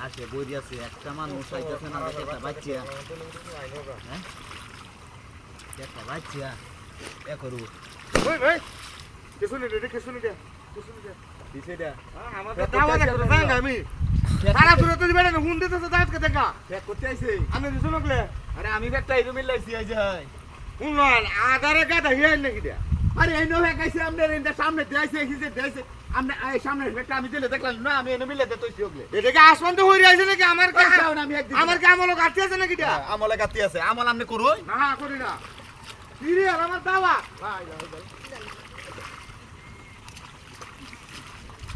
ঘাসে বইরি আছে একটা মানুষ আইতেছে না দেখে একটা বাচ্চা। হ্যাঁ? একটা বাচ্চা এ করু। ওই ভাই কিছু নেই রে কিছু নেই কিছু নেই পিছেটা আমাদের দাওয়াত করে যাই আমি। সারা দূরে তো দিবেন হুন দিতেছে দাওয়াত কে দেখা। ফেক করতে আইছে। আমি দিছো নকলে আরে আমি ফেকটা এরু মিলাইছি আই যাই হুন আধারে গাদা হিয়াই নাকি দে আরে এই নো ফেকাইছে আমনের ইন্দা সামনে দেইছে হিসে দেইছে এই সামনে আমি দিলে দেখলাম না আমি এনে মিলে দেতইছি ওগলে। এটাকে আসমান তো হইরে আছে নাকি? আমার কে আমি একদিন আমার কে আমলো কাটতে আছে নাকি দা আমলে গাতি আছে। আমল আমনে করুই না করি না। ফিরে আর আমার দাওয়া?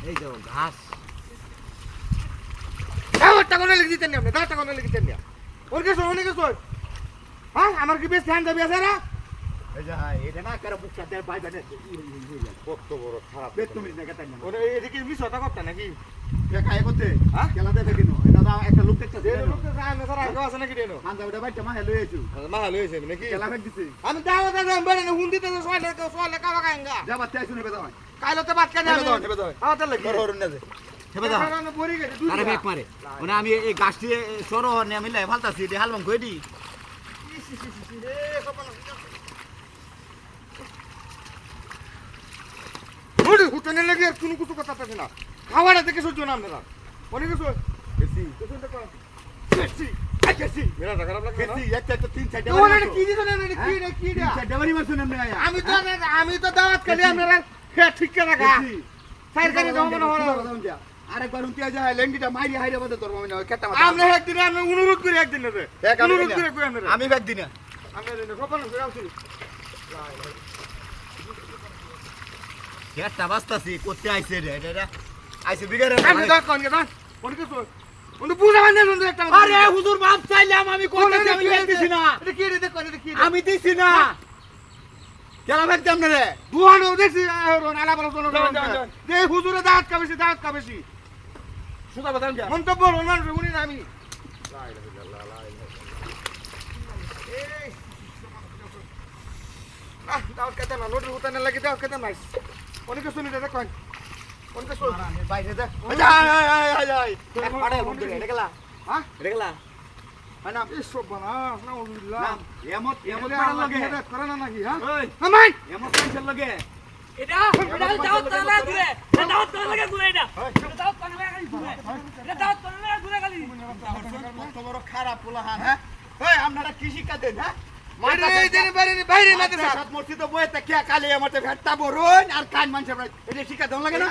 এই যে ঘাস। দাওয়াতটা কোনে লিখে দিতেন আপনি? দাওয়াতটা কোনে লিখে দিতেন ওর কে শোনে কে হ্যাঁ আমার কি বেশ ধ্যান দেবে আছে না একটা লোক দেখতে দে লোক তো রায় না সারা দিছি আমি দাওয়াত আছে বেরে না হুন দিতে সোয়াল কে সোয়াল কা বাগাঙ্গা যাবা তাই শুনে বেদা হয় কাইলো তো বাত কানে হেবে দাও, হেবে দাও। হ্যাঁ তাহলে কি হরুন না আমি আরে ব্যাক মারে মানে আমি এই গাছটি সরো আমি ফালতাছি কই দি হুটনে লাগে আর কোনো কিছু কথা থাকে না। খাওয়াটা দেখে সহ্য না আপনারা। অনেক কিছু রে রে বাড়ি মারছুন আমি আমি তো দাওয়াত খালি আপনারা হ্যাঁ ঠিক করে রাখা। সরকারি দাও মনে হয়। আরেকবার উঠিয়া যায় লেঙ্গিটা মাইরি হাইরে বদে তোর মামি না কেটা আপনি একদিন আপনি অনুরোধ করে একদিন আমি অনুরোধ করে কই আপনারা? আমি ব্যাগ দিনা আপনি খবর করে আসছি কেটা বাস্তাছি করতে আইছে রে? এটা আইছে বিগারে আপনি দাও কোন কে দাও অনেক কিছু উনি বুঝা মানে শুনতে একটা আরে হুজুর বাপ চাইলাম আমি করতেছি আমি দিছি? না। এটা কি রে দেখো এটা কি আমি দিছি না। কেলা ব্যাগ দাম রে দুহানো দেখছি রোন আলা বলা যান। যে হুজুরে দাঁত কাবেছি দাঁত কাবেছি সুদা বাদাম যা মন্তব্য রোন মানুষ উনি না আমি। আহ দাওয়াত কেতে না নোটের হুতানে লাগি দাও কেতে নাইস। অনেকে শুনি দে দেখো অনেকে শুনি বাইরে যা ওই আই যে, আই আই আই এক পাড়ে বন্ধু রে দেখলা হ্যাঁ? এটা না? এই বানা নাউজুবিল্লাহ নাম এমত এমত পাড়া লাগে। করে না নাকি হ্যাঁ? ওই। আমাই এমত পাড়া লাগে। এটা এটা দাওয়াত করা ঘুরে। এটা দাওয়াত করা লাগে ঘুরে এটা। এটা দাওয়াত করা লাগে ঘুরে। এটা দাওয়াত করা লাগে ঘুরে খালি। কত বড় খারাপ পোলা হ্যাঁ? ওই আপনারা কি শিক্ষা দেন হ্যাঁ? আর কান মানুষের শিক্ষা লাগে না?